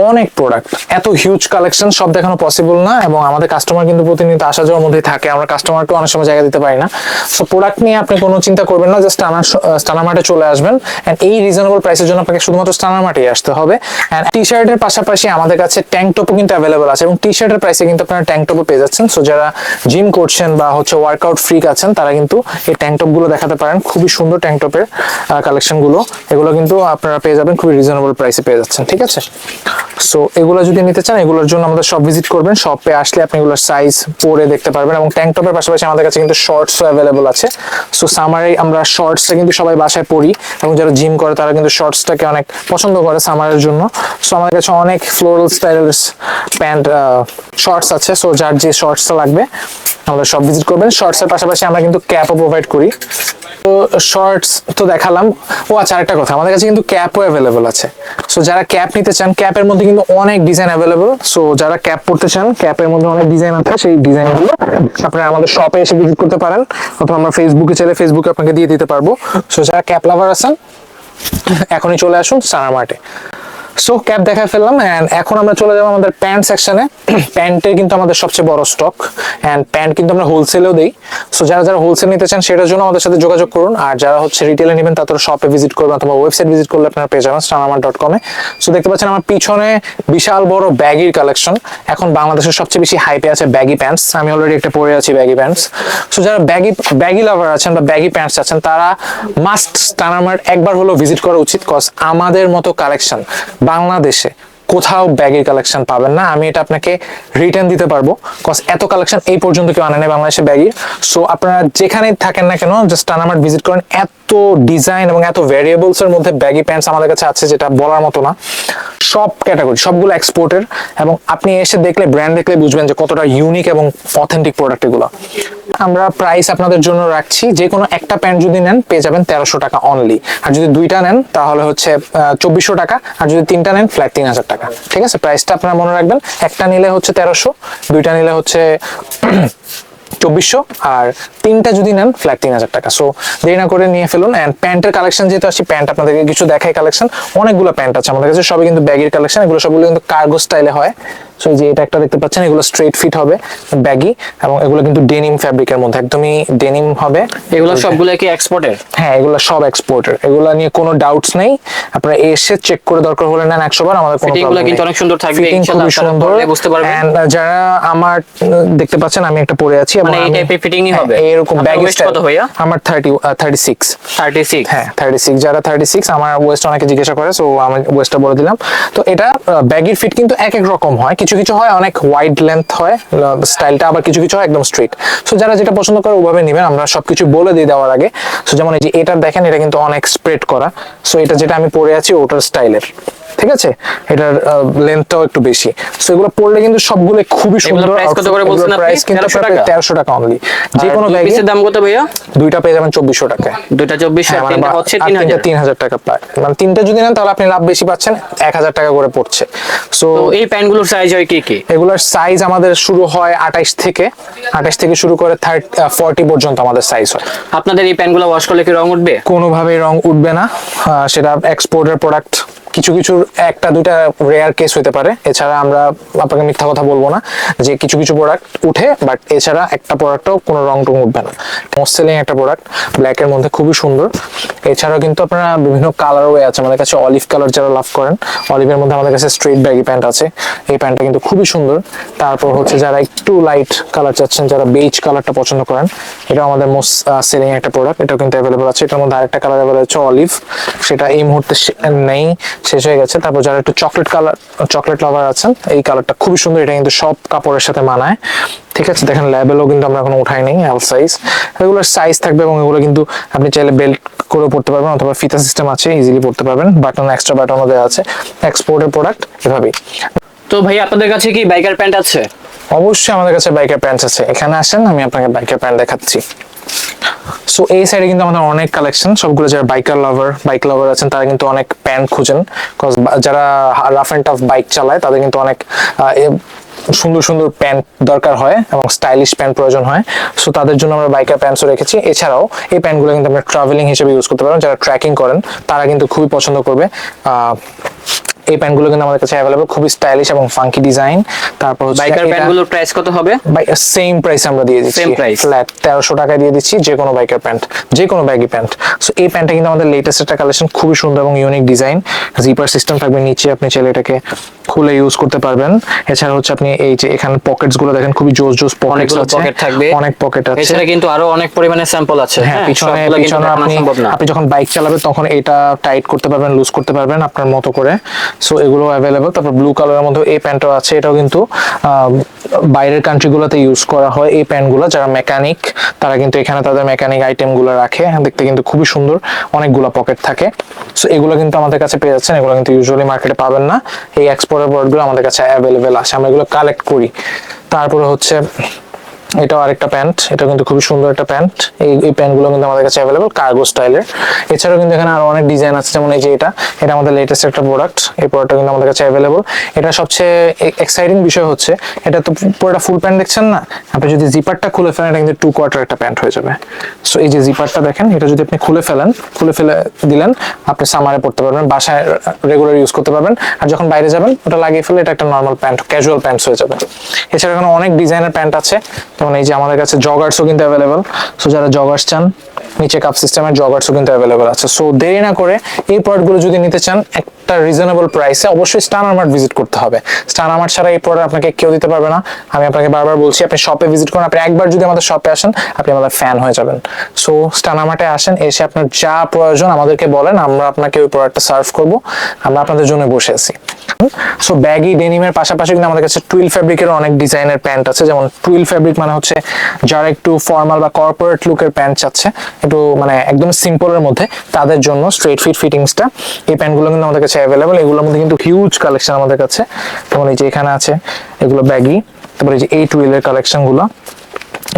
অনেক প্রোডাক্ট এত হিউজ কালেকশন সব দেখানো পসিবল না এবং আমাদের কাস্টমার কিন্তু প্রতিনিয়ত আসা যাওয়ার মধ্যে থাকে। আমরা কাস্টমারকে অনেক সময় জায়গা দিতে পারি না। সো প্রোডাক্ট নিয়ে আপনি কোনো চিন্তা করবেন না জাস্ট স্টানার স্টানার মার্টে চলে আসবেন। এন্ড এই রিজনেবল প্রাইসের জন্য আপনাকে শুধুমাত্র স্টানার মার্টেই আসতে হবে। এন্ড টি শার্টের পাশাপাশি আমাদের কাছে ট্যাঙ্ক টপও কিন্তু অ্যাভেলেবল আছে এবং টি শার্টের প্রাইসে কিন্তু আপনারা ট্যাঙ্ক টপও পেয়ে যাচ্ছেন। সো যারা জিম করছেন বা হচ্ছে ওয়ার্কআউট ফ্রিক আছেন, তারা কিন্তু এই ট্যাঙ্ক টপগুলো দেখাতে পারেন। খুবই সুন্দর ট্যাঙ্ক টপের কালেকশনগুলো। এগুলো কিন্তু আপনারা পেয়ে যাবেন, খুবই রিজনেবল প্রাইসে পেয়ে যাচ্ছেন। ঠিক আছে? সো এগুলো যদি নিতে চান, এগুলোর জন্য আমাদের সব ভিজিট করবেন। শপে আসলে আপনি এগুলোর সাইজ পরে দেখতে পারবেন এবং ট্যাঙ্ক টপের পাশাপাশি আমাদের কাছে কিন্তু শর্টসও অ্যাভেলেবল আছে। সো সামারে আমরা শর্টসটা কিন্তু সবাই বাসায় পরি এবং যারা জিম করে, তারা কিন্তু শর্টসটাকে অনেক পছন্দ করে সামারের জন্য। সো আমাদের কাছে অনেক ফ্লোরাল স্টাইলের প্যান্ট শর্টস আছে। সো যার যে শর্টসটা লাগবে আমাদের সব ভিজিট করবেন। শর্টসের পাশাপাশি আমরা কিন্তু ক্যাপও প্রোভাইড করি। তো শর্টস তো দেখালাম। ও আচ্ছা আরেকটা কথা। আমাদের কাছে কিন্তু ক্যাপও অ্যাভেলেবেল আছে। সো যারা ক্যাপ নিতে চান ক্যাপের মধ্যে কিন্তু অনেক ডিজাইন অ্যাভেলেবেল সো যারা ক্যাপ পড়তে চান ক্যাপের মধ্যে অনেক ডিজাইন আছে। সেই ডিজাইনগুলো আপনারা আমাদের শপে এসে ভিজিট করতে পারেন। অথবা আমরা ফেসবুকে চাইলে ফেসবুকে আপনাকে দিয়ে দিতে পারব। সো যারা ক্যাপ লাভার আছেন, এখনই চলে আসুন সানার মার্টে সো ক্যাপ দেখা ফেললাম এন্ড এখন আমরা চলে যাব আমাদের প্যান্ট সেকশনে প্যান্টের কিন্তু আমাদের সবচেয়ে বড় স্টক এন্ড প্যান্ট কিন্তু আমরা হোলসেলেও দিই। সো যারা যারা হোলসেল নিতে চান সেটার জন্য আমাদের সাথে যোগাযোগ করুন। আর যারা হচ্ছে রিটেলে নেবেন তাদের শপে ভিজিট করবেন অথবা ওয়েবসাইট ভিজিট করলে আপনারা পেয়ে যাবেন স্টানামার ডট কমে সো দেখতে পাচ্ছেন আমার পিছনে বিশাল বড় ব্যাগির কালেকশন এখন বাংলাদেশের সবচেয়ে বেশি হাইপে আছে ব্যাগি প্যান্টস আমি অলরেডি একটা পরে আছি ব্যাগি প্যান্টস সো যারা ব্যাগি ব্যাগি লাভার আছেন বা ব্যাগি প্যান্টস আছেন, তারা মাস্ট স্টানামার্ট একবার হলো ভিজিট করা উচিত। কজ আমাদের মতো কালেকশন বাংলাদেশে। কোথাও ব্যাগের কালেকশন পাবেন না। আমি এটা আপনাকে রিটার্ন দিতে পারব। কজ এত কালেকশন এই পর্যন্ত কেউ আনে নাই বাংলাদেশে ব্যাগের সো আপনারা যেখানেই থাকেন না কেন জাস্ট টানামার্ট ভিজিট করেন। এত ডিজাইন এবং এত ভ্যারিয়েবলস এর মধ্যে ব্যাগি প্যান্টস আমাদের কাছে আছে, যেটা বলার মতো না। সব ক্যাটাগরি সবগুলো এক্সপোর্টের এবং আপনি এসে দেখলে ব্র্যান্ড দেখলে বুঝবেন যে কতটা ইউনিক এবং অথেন্টিক প্রোডাক্ট এগুলো। আমরা প্রাইস আপনাদের জন্য রাখছি। যে কোনো একটা প্যান্ট যদি নেন, পেয়ে যাবেন তেরোশো টাকা অনলি আর যদি দুইটা নেন, তাহলে হচ্ছে চব্বিশশো টাকা। আর যদি তিনটা নেন ফ্ল্যাট তিন হাজার টাকা। ঠিক আছে? প্রাইসটা আপনারা মনে রাখবেন, একটা নিলে হচ্ছে তেরোশো, দুইটা নিলে হচ্ছে চব্বিশশো, আর তিনটা যদি নেন ফ্ল্যাট তিন হাজার টাকা। সো দেরি না করে নিয়ে ফেলুন। অ্যান্ড প্যান্টের কালেকশন যেহেতু আসছি প্যান্ট আপনাদেরকে কিছু দেখায় কালেকশন অনেকগুলো প্যান্ট আছে। আমাদের কাছে সবই কিন্তু ব্যাগের কালেকশন এগুলো সবগুলো কিন্তু কার্গো স্টাইলে হয়। সো এই যে এটা একটা দেখতে পাচ্ছেন এগুলো স্ট্রেট ফিট হবে ব্যাগি এবং এগুলো কিন্তু ডেনিম ফ্যাব্রিকের মধ্যে একদমই ডেনিম হবে। এগুলো সবগুলো কি এক্সপোর্টের হ্যাঁ এগুলো সব এক্সপোর্টের এগুলো নিয়ে কোনো ডাউটস নেই। আপনারা এসে চেক করে দরকার হলে নেন একশো বার আমাদের কোনো Fitting গুলো problem কিন্তু অনেক সুন্দর থাকবে, ইনশাআল্লাহ আপনারা সুন্দর। বুঝতে পারবেন। যারা আমার দেখতে পাচ্ছেন আমি একটা পরে আছি মানে এই আমি- type এর fitting ই হবে? হ্যাঁ, এরকম ব্যাগি কত ভাইয়া? আমার thirty thirty six thirty six হ্যাঁ থার্টি সিক্স যারা থার্টি সিক্স আমার ওয়েস্ট অনেকে জিজ্ঞাসা করে সো আমি ওয়েস্টটা বলে দিলাম। তো এটা ব্যাগির ফিট কিন্তু এক এক রকম হয় কিছু কিছু কিছু হয় অনেক ওয়াইড লেন্থ হয় স্টাইলটা আবার কিছু কিছু হয় একদম স্ট্রেট সো যারা যেটা পছন্দ করে ওভাবে নেবেন আমরা সবকিছু বলে দিয়ে দেওয়ার আগে সো যেমন এই যে এটা দেখেন এটা কিন্তু অনেক স্প্রেড করা। সো এটা যেটা আমি পরে আছি ওটার স্টাইলের ঠিক আছে? এটার লেন্থটাও একটু বেশি। সো এগুলো পরলে কিন্তু সবগুলো খুবই সুন্দর? প্রাইস কিন্তু 1300 টাকা? তেরোশো টাকা অনলি যে কোনো দুই ব্যাগে পিসের দাম কত ভাইয়া? দুইটা পেয়ে যাবেন চব্বিশশো টাকায় দুইটা চব্বিশশো হ্যাঁ, মানে তিনটা হচ্ছে আর তিন তিনটা হাজার। তিন হাজার টাকা পায় মানে তিনটা যদি নেন তাহলে আপনি লাভ বেশি পাচ্ছেন এক হাজার টাকা করে পড়ছে। সো এই প্যান্টগুলোর সাইজ হয় কি কি? এগুলোর সাইজ আমাদের শুরু হয় আঠাইশ থেকে। আঠাইশ থেকে শুরু করে থার্টি ফর্টি পর্যন্ত আমাদের সাইজ হয়। আপনাদের এই প্যান্টগুলো ওয়াশ করলে কি রং উঠবে? কোনোভাবেই রং উঠবে না। সেটা এক্সপোর্টের প্রোডাক্ট কিছু কিছু একটা, দুইটা রেয়ার কেস হতে পারে। এছাড়া আমরা আপনাকে মিথ্যা কথা বলব না যে কিছু কিছু প্রোডাক্ট উঠে বাট এছাড়া একটা প্রোডাক্টও কোনো রং টং উঠবে না। মোস্ট সেলিং একটা প্রোডাক্ট ব্ল্যাকের মধ্যে খুবই সুন্দর। এছাড়াও কিন্তু আপনারা বিভিন্ন কালারও আছে, আমাদের কাছে অলিভ কালার যারা লাভ করেন অলিভের মধ্যে আমাদের কাছে স্ট্রেট ব্যাগি প্যান্ট আছে। এই প্যান্টটা কিন্তু খুবই সুন্দর। তারপর হচ্ছে যারা একটু লাইট কালার চাচ্ছেন, যারা বেজ কালারটা পছন্দ করেন এটা আমাদের মোস্ট সেলিং একটা প্রোডাক্ট এটাও কিন্তু অ্যাভেলেবল আছে। এটার মধ্যে আরেকটা কালার অ্যাভেলেবল আছে অলিভ সেটা এই মুহূর্তে নেই। শেষ হয়ে গেছে। তারপর যারা একটু চকলেট কালার চকলেট লাভার আছেন এই কালারটা খুবই সুন্দর। এটা কিন্তু সব কাপড়ের সাথে মানায়। ঠিক আছে? দেখেন লেভেলও কিন্তু আমরা এখন উঠাই নেই এল সাইজ এগুলোর সাইজ থাকবে এবং এগুলো কিন্তু আপনি চাইলে বেল্ট করে পড়তে পারবেন অথবা ফিতা সিস্টেম আছে ইজিলি পড়তে পারবেন। বাটন এক্সট্রা বাটনও দেওয়া আছে। এক্সপোর্টের প্রোডাক্ট এভাবেই। তো ভাই আপনাদের কাছে কি বাইকার প্যান্ট আছে? অবশ্যই আমাদের কাছে বাইকের প্যান্ট আছে। এখানে আসেন আমি আপনাকে বাইকের প্যান্ট দেখাচ্ছি। সো এই সাইডে কিন্তু আমাদের অনেক কালেকশন সবগুলো যারা বাইকার লাভার বাইক লাভার আছেন, তারা কিন্তু অনেক প্যান্ট খুঁজেন। কজ যারা রাফ অ্যান্ড টাফ বাইক চালায়, তাদের কিন্তু অনেক সুন্দর সুন্দর প্যান্ট দরকার হয় এবং স্টাইলিশ প্যান্ট প্রয়োজন হয়। সো তাদের জন্য আমরা বাইকার প্যান্টসও রেখেছি। এছাড়াও, এই প্যান্টগুলো কিন্তু আমরা ট্রাভেলিং হিসেবে ইউজ করতে পারেন। যারা ট্রেকিং করেন, তারা কিন্তু খুবই পছন্দ করবে। এই প্যান্টগুলো কিন্তু আমাদের কাছে অ্যাভেলেবল খুবই স্টাইলিশ এবং ফাঙ্কি ডিজাইন তারপর হচ্ছে বাইকার প্যান্টগুলোর প্রাইস কত হবে? সেম প্রাইস আমরা দিয়ে দিচ্ছি। Same price. ফ্ল্যাট তেরোশো টাকায় দিয়ে দিচ্ছি যে কোনো বাইকের প্যান্ট যে কোনো ব্যাগি প্যান্ট। সো এই প্যান্টটা কিন্তু আমাদের লেটেস্ট একটা কালেকশন খুবই সুন্দর এবং ইউনিক ডিজাইন জিপার সিস্টেম থাকবে নিচে আপনি চাইলে এটাকে খুলে ইউজ করতে পারবেন। এছাড়া হচ্ছে আপনি এই যে এখানে পকেটসগুলো দেখেন খুবই জোস জোস পকেটস আছে। পকেট থাকবে। অনেক পকেট আছে। এছাড়া কিন্তু আরও অনেক পরিমাণে স্যাম্পল আছে। হ্যাঁ পিছনে পিছনে আপনি আপনি যখন বাইক চালাবেন তখন এটা টাইট করতে পারবেন লুজ করতে পারবেন আপনার মতো করে। সো এগুলো অ্যাভেলেবল তারপর ব্লু কালারের মধ্যে এই প্যান্টও আছে। এটাও কিন্তু বাইরের কান্ট্রিগুলোতে ইউজ করা হয় এই প্যান্টগুলো যারা মেকানিক তারা কিন্তু এখানে তাদের মেকানিক আইটেমগুলো রাখে। দেখতে কিন্তু খুবই সুন্দর। অনেকগুলো পকেট থাকে। সো এগুলো কিন্তু আমাদের কাছে পেয়ে যাচ্ছেন। এগুলো কিন্তু ইউজুয়ালি মার্কেটে পাবেন না। এই এক্সপোর্টের প্রোডাক্টগুলো আমাদের কাছে অ্যাভেলেবেল আছে। আমরা এগুলো কালেক্ট করি। তারপরে হচ্ছে এটাও আরেকটা প্যান্ট এটা কিন্তু খুবই সুন্দর একটা প্যান্ট। এই এই প্যান্টগুলো কিন্তু আমাদের কাছে অ্যাভেলেবল কার্গো স্টাইলের এছাড়াও কিন্তু এখানে আরও অনেক ডিজাইন আছে, যেমন এই যে এটা এটা আমাদের লেটেস্ট একটা প্রোডাক্ট এই প্রোডাক্টটা কিন্তু আমাদের কাছে অ্যাভেলেবল এটা সবচেয়ে এক্সাইটিং বিষয় হচ্ছে, এটা তো পুরোটা ফুল প্যান্ট দেখছেন না? আপনি যদি জিপারটা খুলে ফেলেন, এটা কিন্তু টু কোয়ার্টার একটা প্যান্ট হয়ে যাবে। সো এই যে জিপারটা দেখেন, এটা যদি আপনি খুলে ফেলেন, খুলে ফেলে দিলেন, আপনি সামারে পড়তে পারবেন, বাসায় রেগুলার ইউজ করতে পারবেন। আর যখন বাইরে যাবেন, ওটা লাগিয়ে ফেলে এটা একটা নর্মাল প্যান্ট ক্যাজুয়াল প্যান্টস হয়ে যাবে। এছাড়া এখানে অনেক ডিজাইনের প্যান্ট আছে। যেমন এই যে আমাদের কাছে জগার্সও কিন্তু অ্যাভেলেবল সো যারা জগার্স চান, নিচে কাপ সিস্টেমের জগার্সও কিন্তু অ্যাভেলেবল আছে। সো দেরি না করে এই প্রোডাক্টগুলো যদি নিতে চান, একটা রিজনেবল প্রাইসে অবশ্যই স্টার মার্ট ভিজিট করতে হবে। স্টার মার্ট ছাড়া এই প্রোডাক্ট আপনাকে কেউ দিতে পারবে না। আমি আপনাকে বারবার বলছি, আপনি শপে ভিজিট করুন। আপনি একবার যদি আমাদের শপে আসেন, আপনি আমাদের ফ্যান হয়ে যাবেন। সো স্টার মার্টে আসেন, এসে আপনার যা প্রয়োজন আমাদেরকে বলেন, আমরা আপনাকে ওই প্রোডাক্টটা সার্ভ করব। আমরা আপনাদের জন্য বসে আছি। সো ব্যাগি ডেনিমের পাশাপাশি কিন্তু আমাদের কাছে টুইল ফ্যাব্রিকের অনেক ডিজাইনের প্যান্ট আছে। যেমন টুইল ফ্যাব্রিক মানে হচ্ছে যারা একটু ফর্মাল বা কর্পোরেট লুকের প্যান্ট চাচ্ছে, একটু মানে একদম সিম্পলের মধ্যে, তাদের জন্য স্ট্রেট ফিট ফিটিংসটা এই প্যান্টগুলো কিন্তু আমাদের কাছে অ্যাভেলেবল এগুলোর মধ্যে কিন্তু হিউজ কালেকশন আমাদের কাছে। যেমন এই যে এখানে আছে, এগুলো ব্যাগি তারপরে এই যে এই টুইলের কালেকশনগুলো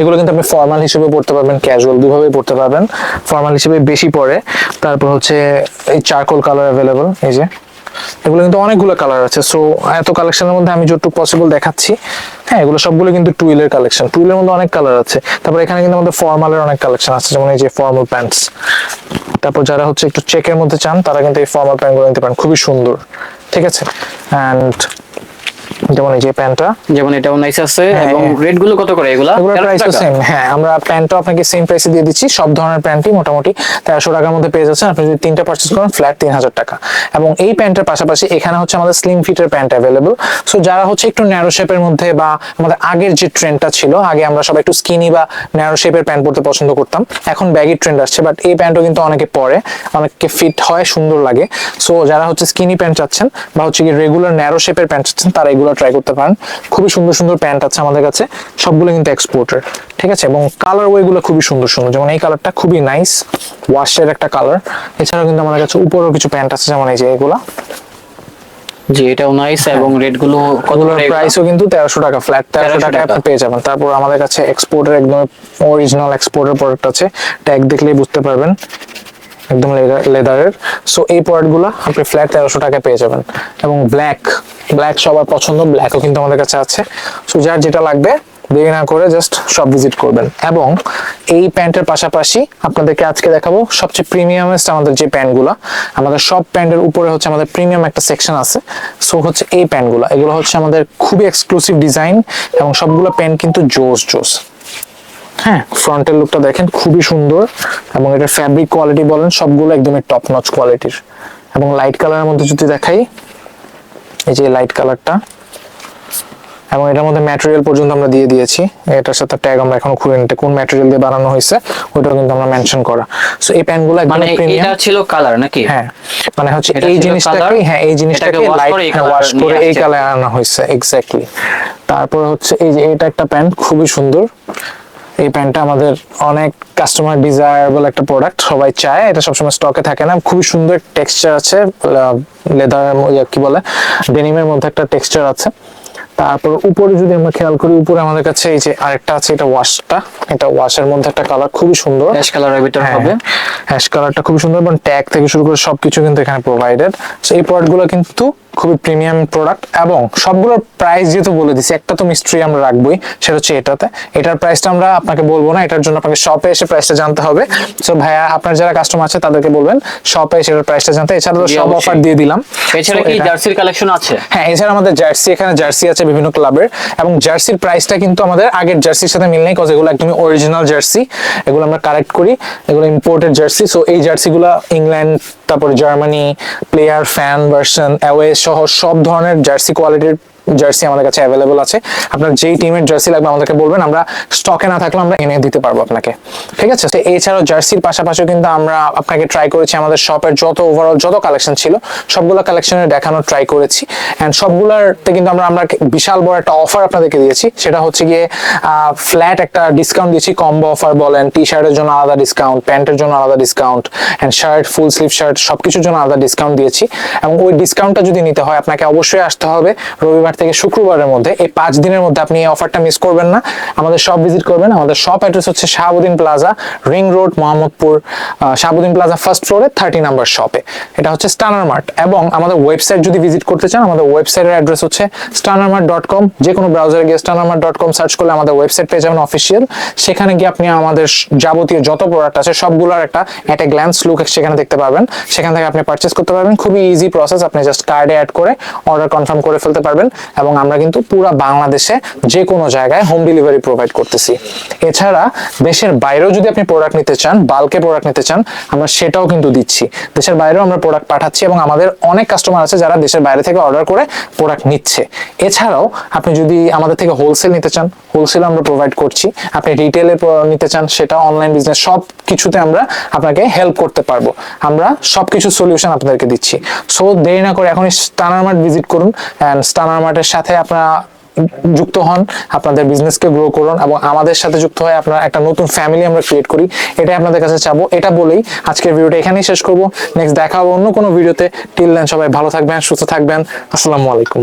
এগুলো কিন্তু আপনি ফর্মাল হিসেবে পড়তে পারবেন ক্যাজুয়াল দুভাবেই পড়তে পারবেন। ফর্মাল হিসেবে বেশি পড়ে তারপর হচ্ছে এই চারকোল কালার অ্যাভেলেবল এই যে এগুলো কিন্তু অনেকগুলো কালার আছে। সো এত কালেকশনের মধ্যে আমি যতটুকু পসিবল দেখাচ্ছি হ্যাঁ এগুলো সবগুলো কিন্তু টুইলের কালেকশন টুইলের মধ্যে অনেক কালার আছে। তারপর এখানে কিন্তু আমাদের ফর্মালের অনেক কালেকশন আছে, যেমন এই যে ফর্মাল প্যান্টস তারপর যারা হচ্ছে একটু চেকের মধ্যে চান, তারা কিন্তু এই ফর্মাল প্যান্টগুলো নিতে পারেন। খুবই সুন্দর, ঠিক আছে? অ্যান্ড যেমন এই যে প্যান্টটা। যেমন এটাও নাইস আছে হ্যাঁ, এবং হ্যাঁ। রেটগুলো কত করে এগুলা? 1300 প্রাইস তো? সেম হ্যাঁ আমরা প্যান্টও আপনাকে সেম প্রাইসে দিয়ে দিচ্ছি। সব ধরনের প্যান্টই মোটামুটি তেরোশো টাকার মধ্যে পেয়ে যাচ্ছেন। আপনি যদি তিনটা পার্চেস করেন ফ্ল্যাট তিন হাজার টাকা। এবং এই প্যান্টের পাশাপাশি এখানে হচ্ছে আমাদের স্লিম ফিটের প্যান্ট অ্যাভেলেবল সো যারা হচ্ছে একটু ন্যারো শেপের মধ্যে বা আমাদের আগের যে ট্রেন্ডটা ছিল আগে আমরা সবাই একটু স্কিনি বা ন্যারো শেপের প্যান্ট পরতে পছন্দ করতাম এখন ব্যাগি ট্রেন্ড আসছে। বাট এই প্যান্টও কিন্তু অনেকে পরে অনেককে ফিট হয় সুন্দর লাগে। সো যারা হচ্ছে স্কিনি প্যান্ট চাচ্ছেন বা হচ্ছে কি রেগুলার ন্যারো শেপের প্যান্ট চাচ্ছেন তারা এগুলো ট্রাই ট্রাই করতে পারেন। খুবই সুন্দর সুন্দর প্যান্ট আছে আমাদের কাছে। সবগুলো কিন্তু এক্সপোর্টের ঠিক আছে? এবং কালার ওয়েগুলো খুবই সুন্দর সুন্দর। যেমন এই কালারটা খুবই নাইস ওয়াশের একটা কালার এছাড়াও কিন্তু আমাদের কাছে উপরেও কিছু প্যান্ট আছে যেমন এই যে এগুলা। জি এটাও নাইস এবং রেটগুলো কত ওগুলোর করে এগুলো? প্রাইসও কিন্তু তেরোশো টাকা ফ্ল্যাট 1300 টাকা টাকা। আপনি পেয়ে যাবেন। তারপর আমাদের কাছে এক্সপোর্টের একদম অরিজিনাল এক্সপোর্টের প্রোডাক্ট আছে। ট্যাগ দেখলেই বুঝতে পারবেন। একদম লেদারের। সো এই প্রোডাক্টগুলো আপনি ফ্ল্যাট তেরোশো টাকায় পেয়ে যাবেন। এবং ব্ল্যাক ব্ল্যাক সবার পছন্দ ব্ল্যাকও কিন্তু আমাদের কাছে আছে। সো যার যেটা লাগবে, দেরি না করে জাস্ট সব ভিজিট করবেন। এবং এই প্যান্টের পাশাপাশি আপনাদেরকে আজকে দেখাবো সবচেয়ে প্রিমিয়ামেস্ট আমাদের যে প্যান্টগুলো, আমাদের সব প্যান্টের উপরে হচ্ছে আমাদের প্রিমিয়াম একটা সেকশন আছে। সো হচ্ছে এই প্যান্টগুলো। এগুলো হচ্ছে আমাদের খুবই এক্সক্লুসিভ ডিজাইন এবং সবগুলো প্যান্ট কিন্তু জোস জোস। হ্যাঁ। ফ্রন্টের লুকটা দেখেন খুবই সুন্দর এবং এটার ফ্যাব্রিক কোয়ালিটি বলেন সবগুলো একদমই টপ নচ কোয়ালিটির এবং লাইট কালারের মধ্যে যদি দেখাই এই যে লাইট কালারটা এবং এটার মধ্যে ম্যাটেরিয়াল পর্যন্ত আমরা দিয়ে দিয়েছি। এটার সাথে ট্যাগ আমরা এখনও খুলে নিতে কোন ম্যাটেরিয়াল দিয়ে বানানো হয়েছে ওইটাও কিন্তু আমরা মেনশন করা। সো এই প্যান্টগুলো একদম মানে এটা ছিল কালার নাকি? হ্যাঁ মানে হচ্ছে এই জিনিসটাকে হ্যাঁ এই জিনিসটাকে লাইট ওয়াশ করে এই। কালার আনা হয়েছে এক্স্যাক্টলি তারপর হচ্ছে এই যে এটা একটা প্যান্ট খুবই সুন্দর। এই প্যান্টটা আমাদের অনেক কাস্টমার ডিজায়ারেবল একটা প্রোডাক্ট সবাই চায়। এটা সবসময় স্টকে থাকে না। খুবই সুন্দর টেক্সচার আছে লেদার কি বলে ডেনিমের মধ্যে একটা টেক্সচার আছে। তারপর উপরে যদি আমরা খেয়াল করি উপরে আমাদের কাছে এই যে আরেকটা আছে এটা ওয়াশটা এটা ওয়াশের মধ্যে একটা কালার খুবই সুন্দর। অ্যাশ কালারের ভিতর হ্যাঁ, হবে। হ্যাশ কালারটা খুব সুন্দর এবং ট্যাগ থেকে শুরু করে সবকিছু কিন্তু এখানে প্রোভাইডেড সো এই প্রোডাক্টগুলো কিন্তু খুবই প্রিমিয়াম প্রোডাক্ট এবং সবগুলোর প্রাইস যেহেতু বলে দিছি একটা তো মিস্ট্রি আমরা রাখবোই সেটা হচ্ছে এটাতে। এটার প্রাইসটা আমরা আপনাকে বলব না এটার জন্য আপনাকে শপে এসে প্রাইসটা জানতে হবে। সো ভাইয়া আপনার যারা কাস্টমার আছে তাদেরকে বলবেন শপে এসে এটার প্রাইসটা জানতে। এছাড়া তো সব অফার দিয়ে দিলাম। এছাড়া কি জার্সির কালেকশন আছে? হ্যাঁ এছাড়া আমাদের জার্সি এখানে জার্সি আছে বিভিন্ন ক্লাবের এবং জার্সির প্রাইসটা কিন্তু আমাদের আগের জার্সির সাথে মিল নেই কজ এগুলো একদমই অরিজিনাল জার্সি এগুলো আমরা কালেক্ট করি এগুলো ইম্পোর্টেড জার্সি সো এই জার্সিগুলো ইংল্যান্ড তারপরে Germany player fan version away সহ সব ধরনের জার্সি কোয়ালিটির জার্সি আমাদের কাছে অ্যাভেলেবল আছে। আপনার যেই টিমের জার্সি লাগবে আমাদেরকে বলবেন, আমরা স্টকে না থাকলে আমরা এনে দিতে পারব আপনাকে। ঠিক আছে? তো এছাড়াও জার্সির পাশাপাশিও কিন্তু আমরা আপনাকে ট্রাই করেছি আমাদের শপের যত ওভারঅল যত কালেকশন ছিল, সবগুলো কালেকশনের দেখানোর ট্রাই করেছি। অ্যান্ড সবগুলোতে কিন্তু আমরা আমরা বিশাল বড় একটা অফার আপনাদেরকে দিয়েছি। সেটা হচ্ছে গিয়ে ফ্ল্যাট একটা ডিসকাউন্ট দিয়েছি কম্বো অফার বলেন টি শার্টের জন্য আলাদা ডিসকাউন্ট প্যান্টের জন্য আলাদা discount and shirt full sleeve shirt সবকিছুর জন্য আলাদা ডিসকাউন্ট দিয়েছি। এবং ওই ডিসকাউন্টটা যদি নিতে হয়, আপনাকে অবশ্যই আসতে হবে রবিবার থেকে শুক্রবারের মধ্যে এই পাঁচ দিনের মধ্যে আপনি এই অফারটা মিস করবেন না। আমাদের শপ ভিজিট করবেন। আমাদের শপ অ্যাড্রেস হচ্ছে Shahabuddin plaza ring road Mohammadpur Shahabuddin plaza first ফ্লোরে থার্টি নাম্বার শপে এটা হচ্ছে স্টানার মার্ট এবং আমাদের ওয়েবসাইট যদি ভিজিট করতে চান, আমাদের ওয়েবসাইটের অ্যাড্রেস হচ্ছে স্টানারমার্ট ডট কম যে কোনো ব্রাউজারে গিয়ে স্টানারমার্ট ডট কম সার্চ করলে আমাদের ওয়েবসাইট পেয়ে যাবেন অফিসিয়াল সেখানে গিয়ে আপনি আমাদের যাবতীয় যত প্রোডাক্ট আছে, সবগুলোর একটা এট এ গ্ল্যান্স লুক সেখানে দেখতে পাবেন সেখান থেকে আপনি পারচেস করতে পারবেন। খুবই ইজি প্রসেস আপনি জাস্ট কার্ডে অ্যাড করে অর্ডার কনফার্ম করে ফেলতে পারবেন। এবং আমরা কিন্তু পুরো বাংলাদেশে যে কোনো জায়গায় হোম ডেলিভারি প্রোভাইড করতেছি। এছাড়া দেশের বাইরেও যদি আপনি প্রোডাক্ট নিতে চান বাল্কে প্রোডাক্ট নিতে চান, আমরা সেটাও কিন্তু দিচ্ছি। দেশের বাইরেও আমরা প্রোডাক্ট পাঠাচ্ছি এবং আমাদের অনেক কাস্টমার আছে যারা দেশের বাইরে থেকে অর্ডার করে প্রোডাক্ট নিচ্ছে। এছাড়াও আপনি যদি আমাদের থেকে হোলসেল নিতে চান হোলসেল আমরা প্রোভাইড করছি। আপনি রিটেলে নিতে চান, সেটা অনলাইন বিজনেস সব কিছুতে আমরা আপনাকে হেল্প করতে পারব। আমরা সব কিছু সলিউশন আপনাদেরকে দিচ্ছি। সো দেরি না করে এখন স্টানার মার্ট ভিজিট করুন অ্যান্ড স্টানার মার্টের সাথে আপনারা যুক্ত হন, আপনাদের বিজনেস কে গ্রো করুন এবং আমাদের সাথে যুক্ত হয়ে আপনার একটা নতুন ফ্যামিলি আমরা ক্রিয়েট করি। এটাই আপনাদের কাছে চাবো। এটা বলেই আজকের ভিডিওটা এখানেই শেষ করব। নেক্সট দেখা হবে অন্য কোনো ভিডিওতে টিল দেন সবাই ভালো থাকবেন, সুস্থ থাকবেন। আসসালামু আলাইকুম।